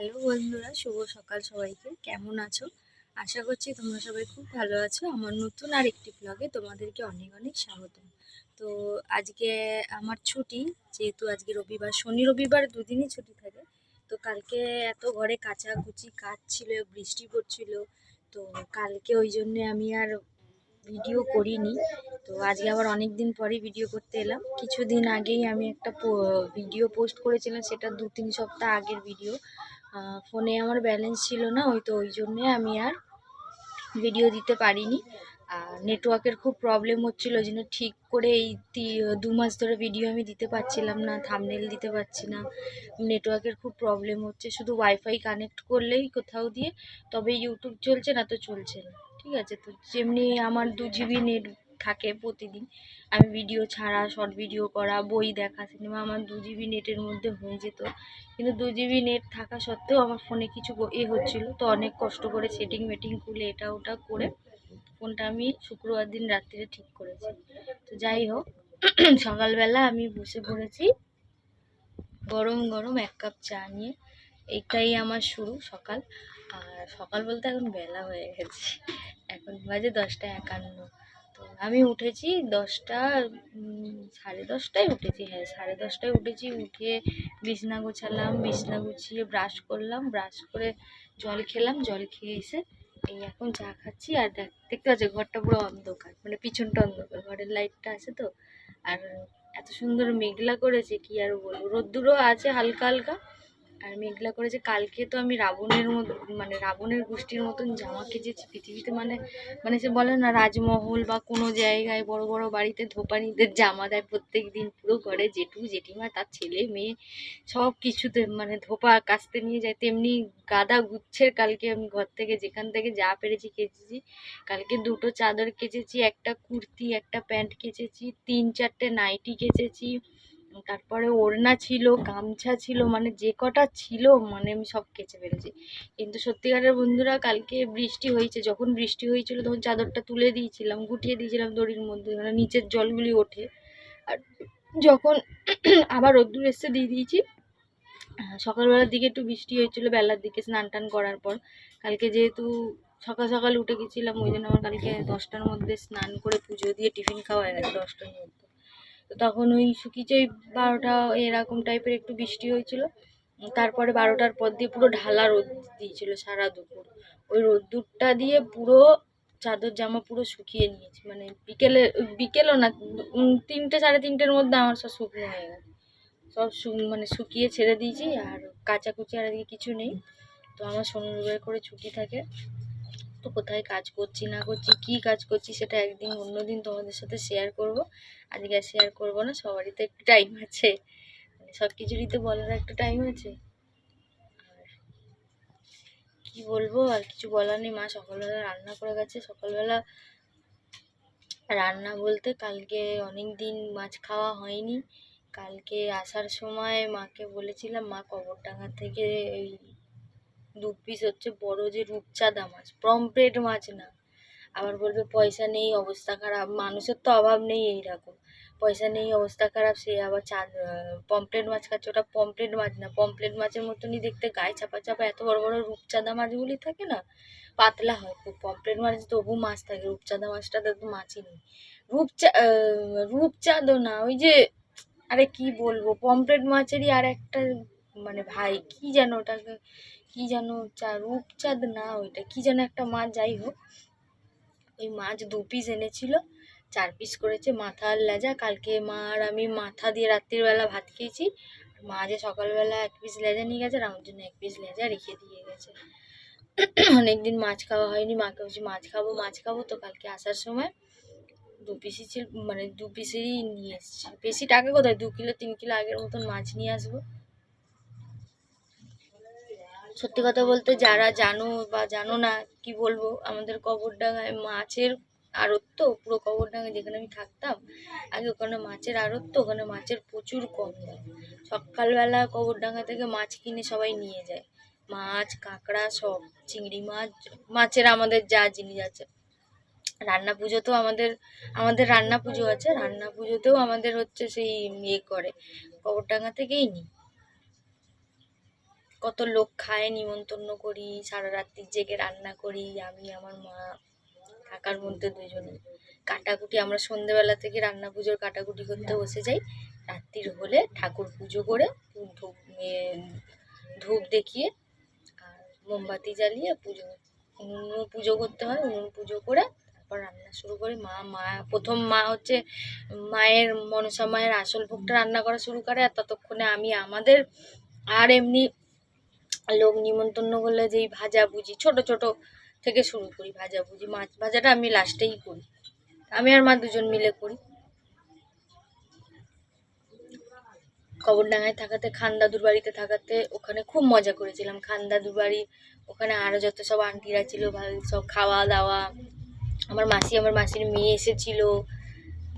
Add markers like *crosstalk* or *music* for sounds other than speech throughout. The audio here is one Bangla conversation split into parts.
হ্যালো বন্ধুরা, শুভ সকাল সবাইকে। কেমন আছো? আশা করছি তোমরা সবাই খুব ভালো আছো। আমার নতুন আর একটি ব্লগে তোমাদেরকে অনেক অনেক স্বাগত তো আজকে আমার ছুটি, যেহেতু আজকে রবিবার, শনি রবিবার দুদিনই ছুটি থাকে। তো কালকে এত ঘরে কাচাকুচি, কাজ ছিল, বৃষ্টি পড়ছিল। তো কালকে ওই জন্যে আমি আর ভিডিও করিনি। তো আজকে আবার অনেক দিন পরে ভিডিও করতে এলাম। কিছুদিন আগেই আমি একটা ভিডিও পোস্ট করেছিলাম, সেটা দু তিন সপ্তাহ আগের ভিডিও ফোনে আমার ব্যালেন্স ছিল না, ওই তো ওই জন্যে আমি আর ভিডিও দিতে পারিনি। আর নেটওয়ার্কের খুব প্রবলেম হচ্ছিল, ওই জন্য ঠিক করে এই দু মাস ধরে ভিডিও আমি দিতে পারছিলাম না থামনেল দিতে পারছি না নেটওয়ার্কের খুব প্রবলেম হচ্ছে, শুধু ওয়াইফাই কানেক্ট করলেই কোথাও দিয়ে, তবে ইউটিউব চলছে না তো চলছে না, ঠিক আছে? তো যেমনি আমার দু জিবি নেট থাকে প্রতিদিন। আমি ভিডিও ছাড়া শর্ট ভিডিও করা, বই দেখা সিনেমা আমার দু জিবি নেটের মধ্যে হয়ে যেত। কিন্তু দু জিবি নেট থাকা সত্ত্বেও আমার ফোনে কিছু এ হচ্ছিল। তো অনেক কষ্ট করে সেটিং মেটিং খুলে এটা ওটা করে ফোনটা আমি শুক্রবার দিন রাত্রিরে ঠিক করেছি। তো যাই হোক, *clears throat* সকালবেলা আমি বসে পড়েছি। গরম গরম এক কাপ চা নিয়ে। এইটাই আমার শুরু সকাল। আর সকাল বলতে এখন বেলা হয়ে গেছে। এখন বাজে দশটা একান্ন। আমি উঠেছি দশটা সাড়ে দশটায় উঠেছি হ্যাঁ সাড়ে দশটায় উঠেছি, উঠে বিছনা গোছালাম, বিছনা গুছিয়ে ব্রাশ করলাম, ব্রাশ করে জল খেলাম, জল খেয়ে এসে এই এখন চা খাচ্ছি আর দেখ, দেখতে পাচ্ছি ঘরটা পুরো অন্ধকার মানে পিছনটা অন্ধকার, ঘরের লাইটটা আছে তো, আর এত সুন্দর মেঘলা করেছে, কি আর বলব, রোদ্দুরও আছে হালকা হালকা আর মেঘলা করেছে কালকে তো আমি রাবণের মানে রাবণের গোষ্ঠীর মতন জামা কেচেছি পৃথিবীতে মানে মানে সে বলে না, রাজমহল বা কোনো জায়গায় বড় বড় বাড়িতে ধোপানিদের জামা দেয় প্রত্যেক দিন, পুরো ঘরে জেঠু, জেঠিমা, তার ছেলে, মেয়ে, সব কিছুতে মানে ধোপা কাচতে নিয়ে যায়। তেমনি গাদা গুচ্ছের কালকে আমি ঘর থেকে, যেখান থেকে যা পেরেছি কেচেছি। কালকে দুটো চাদর কেচেছি, একটা কুর্তি, একটা প্যান্ট কেচেছি, তিন চারটে নাইটি কেচেছি। তারপরে ওড়না ছিল, গামছা ছিল মানে যে কটা ছিল মানে আমি সব কেচে ফেলেছি। কিন্তু সত্যিকারের বন্ধুরা, কালকে বৃষ্টি হয়েছে, যখন বৃষ্টি হয়েছিল তখন চাদরটা তুলে দিয়েছিলাম, গুটিয়ে দিয়েছিলাম দড়ির মধ্যে মানে নিচের জলগুলি ওঠে। আর যখন আবার রোদ্দুর এসে দিয়ে দিয়েছি। সকালবেলার দিকে একটু বৃষ্টি হয়েছিল, বেলার দিকে স্নান টান করার পর। কালকে যেহেতু সকাল সকাল উঠে গেছিলাম, ওই জন্য আমার কালকে দশটার মধ্যে স্নান করে পুজো দিয়ে টিফিন খাওয়া হয়ে গেছে, দশটার মধ্যে। তো তখন ওই ওই বারোটা এরকম টাইপের একটু বৃষ্টি হয়েছিল। তারপরে বারোটার পর দিয়ে পুরো ঢালা রোদ দিয়েছিল সারা দুপুর। ওই রোদ্দুরটা দিয়ে পুরো চাদর জামা পুরো শুকিয়ে নিয়েছি। মানে বিকেলে, বিকেলও না তিনটে, সাড়ে তিনটের মধ্যে আমার সব শুকনো হয়ে গেছে। সব মানে শুকিয়ে ছেড়ে দিয়েছি আর কাচাকুচি আর কিছু নেই। তো আমার শনি করে ছুটি থাকে। তো কোথায় কাজ করছি, না করছি, কি কাজ করছি সেটা একদিন অন্যদিন তোমাদের সাথে শেয়ার করব। আজকে আর শেয়ার করব না, সবারই তো একটু টাইম আছে। মানে সব কিছুরই তো বলার একটা টাইম আছে। কি বলব, আর কিছু বলার নেই, মা সকালবেলা রান্না করে গেছে। সকালবেলা রান্না বলতে কালকে অনেক দিন মাছ খাওয়া হয়নি। কালকে আসার সময় মাকে বলেছিলাম, মা কবরডাঙ্গা থেকে এই দু পিস হচ্ছে বড় যে রূপচাঁদা মাছ পমফ্রেট মাছ না। আবার বলবে পয়সা নেই, অবস্থা খারাপ। মানুষের তো অভাব নেই এইরকম। পয়সা নেই, অবস্থা খারাপ, সে আবার চাঁদ পমফ্রেট মাছ খাচ্ছে। ওটা পমফ্রেট মাছ না। পমফ্রেট মাছের মতনই দেখতে গায়ে চাপা চাপা এত বড় বড় রূপচাঁদা মাছগুলি থাকে না? পাতলা হয় পমফ্রেট মাছ তবু মাছ থাকে। রূপচাঁদা মাছটাতে তো মাছই নেই। রূপচা রূপচাঁদও না। ওই যে, আরে কি বলব? পমফ্রেট মাছেরই আর একটা মানে ভাই, কি যেন ওটাকে কি যেন চা, রূপচাঁদ না ওইটা, কি যেন একটা মাছ যাই হোক। ওই মাছ দু পিস এনেছিল, চার পিস করেছে, মাথা আর লেজা। কালকে মা আর আমি মাথা দিয়ে রাত্রিবেলা ভাত খেয়েছি। মা যে সকালবেলা এক পিস লেজা নিয়ে গেছে, আর আমার জন্য এক পিস লেজা রেখে দিয়ে গেছে। অনেকদিন মাছ খাওয়া হয়নি মাকে বলছি, মাছ খাব মাছ খাব। তো কালকে আসার সময় দু পিসই ছিল মানে দু পিসেরই নিয়ে এসেছি। বেশি টাকা কোথায়? দু কিলো, তিন কিলো আগের মতন মাছ নিয়ে আসব। সত্যি কথা বলতে যারা জানো বা জানো না কি বলব, আমাদের কবরডাঙ্গায় মাছের আড়ত তো পুরো কবরডাঙ্গায় যেখানে আমি থাকতাম, আগে ওখানে মাছের আড়ত তো ওখানে মাছের প্রচুর কম দাম। সকালবেলা কবরডাঙ্গা থেকে মাছ কিনে সবাই নিয়ে যায়। মাছ, কাঁকড়া সব, চিংড়ি মাছ, মাছের আমাদের যা জিনিস আছে। রান্না পুজোতেও আমাদের আমাদের রান্না পুজো আছে, রান্না পুজোতেও আমাদের হচ্ছে সেই ইয়ে করে। কবরডাঙ্গা থেকেই নিই কত লোক খায়, নিমন্ত্রণ করি, সারা রাত্রি জেগে রান্না করি, আমি, আমার মা, কাকার মধ্যে দুজনে কাটাকুটি, আমরা সন্ধেবেলা থেকে রান্না পুজোর কাটাকুটি করতে বসে যাই। রাত্রির হলে ঠাকুর পুজো করে ধূপ ধূপ দেখিয়ে আর মোমবাতি জ্বালিয়ে পুজো উনুনও পুজো করতে হয়, উনুন পুজো করে তারপর রান্না শুরু করি। মা মা, প্রথম মা হচ্ছে মায়ের, মনসা মায়ের আসল ভোগটা রান্না করা শুরু করে আর ততক্ষণে আমি, আমাদের আর এমনি লোক নিমন্ত্রণ করলে যেই ভাজা ভুজি, ছোট ছোট থেকে শুরু করি ভাজা ভুজি, মাছ ভাজাটা আমি লাস্টেই করি। আমি আর মা দুজন মিলে করি। কবরডাঙ্গায় থাকাতে খান দাদুর বাড়িতে থাকাতে ওখানে খুব মজা করেছিলাম। খান দাদুর বাড়ি, ওখানে আরও যত সব আন্টিরা ছিল সব খাওয়া দাওয়া আমার মাসি, আমার মাসির মেয়ে এসেছিল।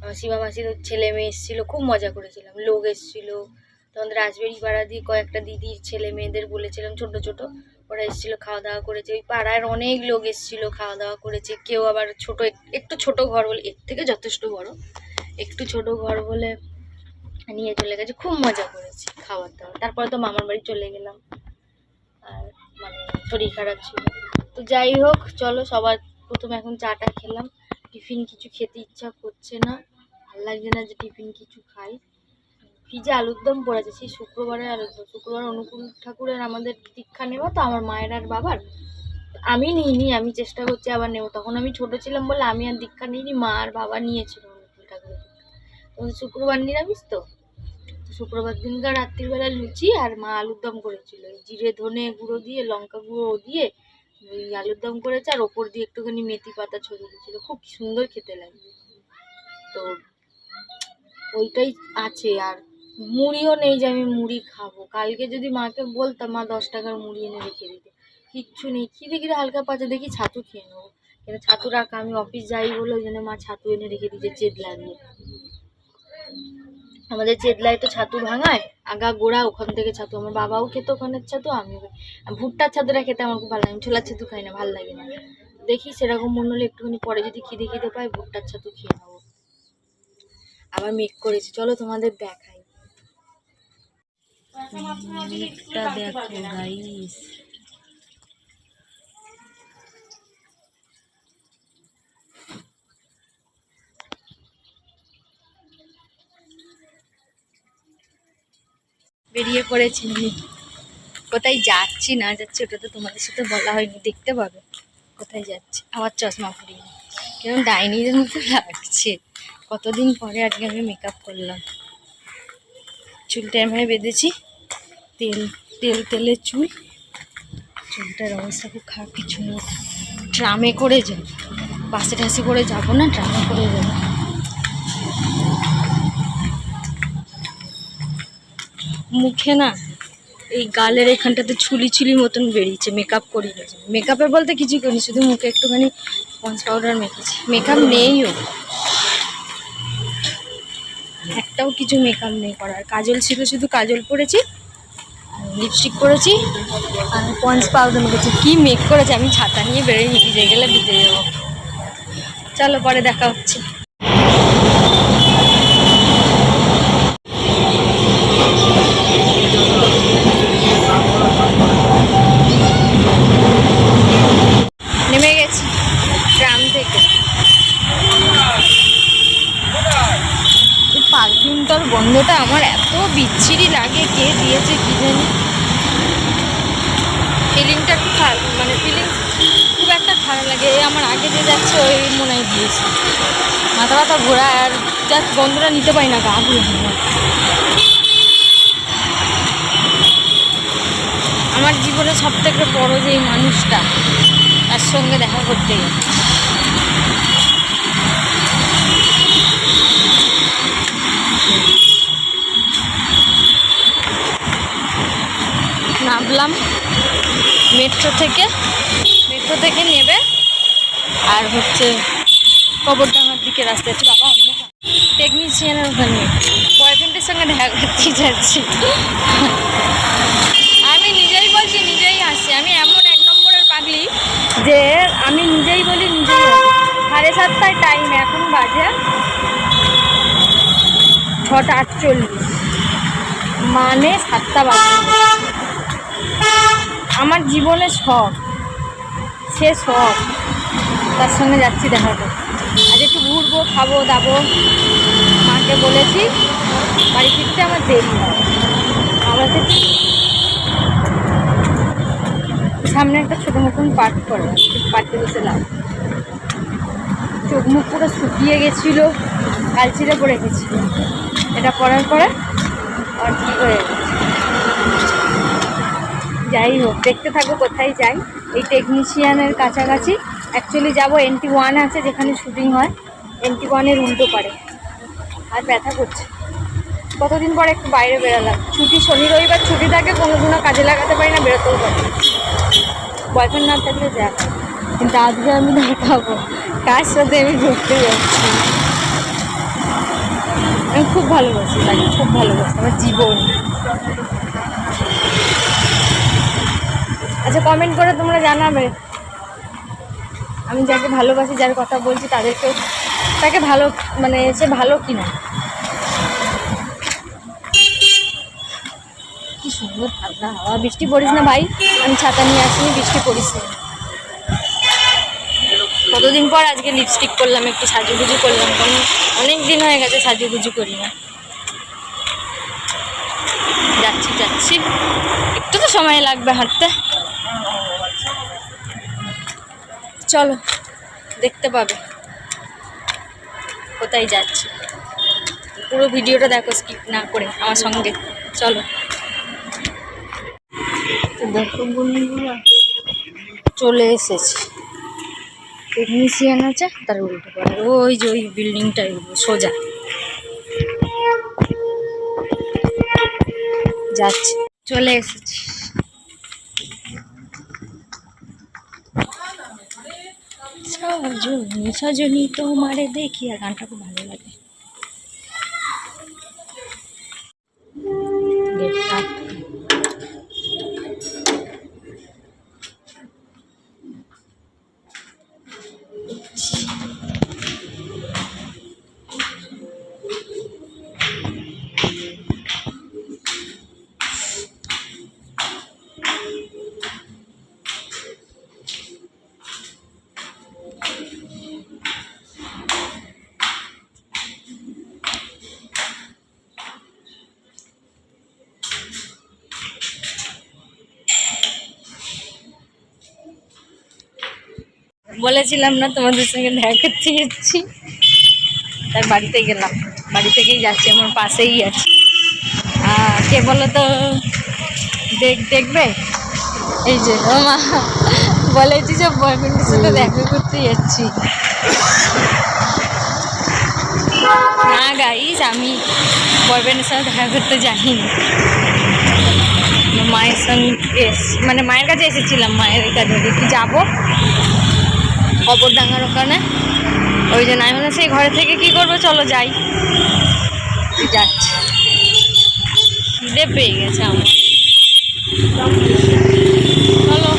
আমার সীমা মাসির ছেলে মেয়ে এসেছিল, খুব মজা করেছিলাম। লোক এসেছিল তোমাদের রাজবাড়ি পাড়া দিয়ে কয়েকটা দিদির ছেলে মেয়েদের বলেছিলাম, ছোট ছোট। ওরা এসেছিল খাওয়া দাওয়া করেছে। ওই পাড়ার অনেক লোক এসেছিল খাওয়া দাওয়া করেছে। কেউ আবার ছোট, একটু ছোট ঘর বলে, এর থেকে যথেষ্ট বড়। একটু ছোট ঘর বলে নিয়ে চলে গেছে, খুব মজা করেছি খাওয়ার দাওয়া তারপরে তো মামার বাড়ি চলে গেলাম। আর মানে শরীর খারাপ ছিল। তো যাই হোক, চলো সবার প্রথমে এখন চাটা খেলাম। টিফিন কিছু খেতে ইচ্ছা করছে না। ভালো লাগছে না যে টিফিন কিছু খাই। ফ্রিজে আলুর দম পড়েছে। সেই শুক্রবারের আলুর দম, শুক্রবার অনুকূল ঠাকুরের আমাদের দীক্ষা নেওয়া, তো আমার মায়ের আর বাবার। আমি নিইনি, আমি চেষ্টা করছি আবার নেব। তখন আমি ছোট ছিলাম বলে আমি আর দীক্ষা নিইনি, মা আর বাবা নিয়েছিল অনুকূল ঠাকুরের তো শুক্রবার নিরামিষ তো। শুক্রবার দিনকার রাত্রিবেলা লুচি আর মা আলুর দম করেছিল। জিরে ধনে গুঁড়ো দিয়ে, লঙ্কা গুঁড়ো দিয়ে ওই আলুর দম করেছে আর ওপর দিয়ে একটুখানি মেথি পাতা ছড়িয়ে দিয়েছিল। খুব সুন্দর খেতে লাগে তো ওইটাই আছে আর মুড়িও নেই যে আমি মুড়ি খাব। কালকে যদি মাকে বলতাম, মা, দশ টাকার মুড়ি এনে রেখে দিতে। কিচ্ছু নেই। খিদে খিদে হালকা পাচা দেখি ছাতু খেয়ে নেব। কিন্তু ছাতু রাখা, আমি অফিস যাই বলে ওই জন্য মা ছাতু এনে রেখে দিয়েছে চেদ লাগিয়ে আমাদের চেদলায় তো ছাতু ভাঙায়, আগা গোড়া, ওখান থেকে ছাতু। আমার বাবাও খেত ওখানের ছাতু। আর ভুট্টার ছাতুটা খেতে আমার খুব ভালো লাগে। আমি ছোলার ছাতু খাই না, ভালো লাগে না। দেখি সেরকম মনে হলে একটুখানি পরে যদি খিদে খিদে পাই ভুট্টার ছাতু খেয়ে নেব। আবার মেক করেছি। চলো তোমাদের দেখাই। দেখো গাইস বেরিয়ে পড়েছি কোথায় যাচ্ছি না যাচ্ছি, ওটা তো তোমাদের সাথে বলা হয়নি, দেখতে পাবে। কোথায় যাচ্ছি? আমার চশমা পরিয়ে কেমন ডাইনিদের মতো লাগছে। কতদিন পরে আজকে আমি মেকআপ করলাম। চুলটা এমনি বেঁধেছি। তেল তেল, তেলের চুল। চুলটার অবস্থা খুব খারাপ, কিছু নেই ট্রামে করে যাব। বাসে টাসে করে যাব না, ট্রামে করে যাব। মুখে না, এই গালের এখানটাতে ছুলি ছুলি মতন বেরিয়েছে মেকআপ করি মেকআপের বলতে কিছুই করিনি, শুধু মুখে একটুখানি পঞ্চ পাউডার মেখেছি। মেকআপ নেইও। একটাও কিছু মেকআপ নেই করার। কাজল ছিল শুধু কাজল পরেছি লিপস্টিক করেছি আর পঞ্চ পাউডার করেছি কী মেক করেছে আমি ছাতা নিয়ে বেরোই ভিজে গেলে ভিজে যাব। চলো পরে দেখা হচ্ছে। গন্ধটা আমার এত বিচ্ছিরি লাগে, কে দিয়েছে কি জানি। ফিলিংটা খুব খারাপ মানে ফিলিং খুব একটা খারাপ লাগে। এই আমার আগে যে যাচ্ছে, ওই মনে হয় দিয়েছে। মাথা ব্যথা ঘোরা, আর জাস্ট গন্ধটা নিতে পারি না, গা আমার। জীবনে সব থেকে বড় যে মানুষটা, তার সঙ্গে দেখা করতে গেছে নামলাম মেট্রো থেকে মেট্রো থেকে নেবে। আর হচ্ছে কবরডাঙ্গার দিকে রাস্তা আছে। বাবা, অন্য টেকনিশিয়ানের ওখানে। বয়ফ্রেন্ডের সঙ্গে দেখা করতে যাচ্ছি। আমি নিজেই বলছি, নিজেই আসছি। আমি এমন এক নম্বরের পাগলি যে আমি নিজেই বলি, নিজেই সাড়ে সাতটায় টাইম এখন বাজে ছটা আটচল্লিশ। মানে সাতটা বাজে। আমার জীবনে শখ সে শখ তার সঙ্গে যাচ্ছি দেখা করতে। আজ একটু ঘুরবো, খাব, দাবো। মাকে বলেছি, বাড়ি ফিরতে আমার দেরি হয়। থেকে সামনে একটা ছোটো মতন পার্ক করে পার্কে বসে লাভ। চোখ মুখ পুরো শুকিয়ে গেছিল, কালচিরে পড়ে গেছিল। এটা পরার পরে আর ঠিক হয়ে গেছে যাই হোক, দেখতে থাকো কোথায় যাই। এই টেকনিশিয়ানের কাছাকাছি। অ্যাকচুয়ালি যাব এনটি ওয়ান আছে, যেখানে শুটিং হয়। এনটি ওয়ানের উল্টো পারে আর ব্যথা করছে। কতদিন পর একটু বাইরে বেরোলাম। ছুটি শনি রবিবার ছুটি থাকে কোনো দিনও কাজে লাগাতে পারি না, বেরোতেও পারি বয়ফ্রেন্ড না থাকলে যাক কিন্তু আজকে আমি দেখাবো। কার সাথে আমি ঘুরতে যাচ্ছি। আমি খুব ভালোবাসি, তাকে খুব ভালোবাসি, আমার জীবন। আচ্ছা কমেন্ট করে তোমরা জানাবে। আমি যাকে ভালোবাসি, যার কথা বলছি তাদেরকেও তাকে ভালো মানে সে ভালো কিনা। কি সুন্দর ঠান্ডা হাওয়া। বৃষ্টি পড়িস না ভাই? আমি ছাতা নিয়ে আসিনি, বৃষ্টি পড়িস না কতদিন পর আজকে লিপস্টিক করলাম, একটু সাজুগুজু করলাম, কারণ অনেক দিন হয়ে গেছে সাজুগুজু করি না। যাচ্ছি যাচ্ছি। একটু তো সময় লাগবে হাঁটতে। চলো, দেখতে পাবে। কোথায় যাচ্ছি। পুরো ভিডিওটা দেখো স্কিপ না করে, আমার সঙ্গে। চলো। দেখো বন্ধুরা, চলে এসেছি। টেকনিশিয়ান আছে, তার উল্টো পারে ওই যে ওই বিল্ডিংটাই সোজা। যাচ্ছি। চলে এসেছি। সজনী সজনী তোমারে দেখি আর গানটা খুব ভালো লাগে। বলেছিলাম না তোমাদের সঙ্গে দেখা করতে যাচ্ছি। তার বাড়িতে গেলাম। বাড়ি থেকেই যাচ্ছি আমার পাশেই আছে। কে বলো তো দেখ দেখবে? এই যে ও মা বলেছি যে বয়ফ্রেন্ডের সাথে দেখা করতে যাচ্ছি। না গাইস আমি বয়ফ্রেন্ডের সাথে দেখা করতে যাইনি। মায়ের সঙ্গে এস- মানে মায়ের কাছে এসেছিলাম মায়ের কাছে। দেখি যাব। কবরডাঙ্গার ওখানে। ওই জন্য আমি সেই ঘরে থেকে কি করব? চলো যাই। যাচ্ছি। খিদে পেয়ে গেছে আমার। চলো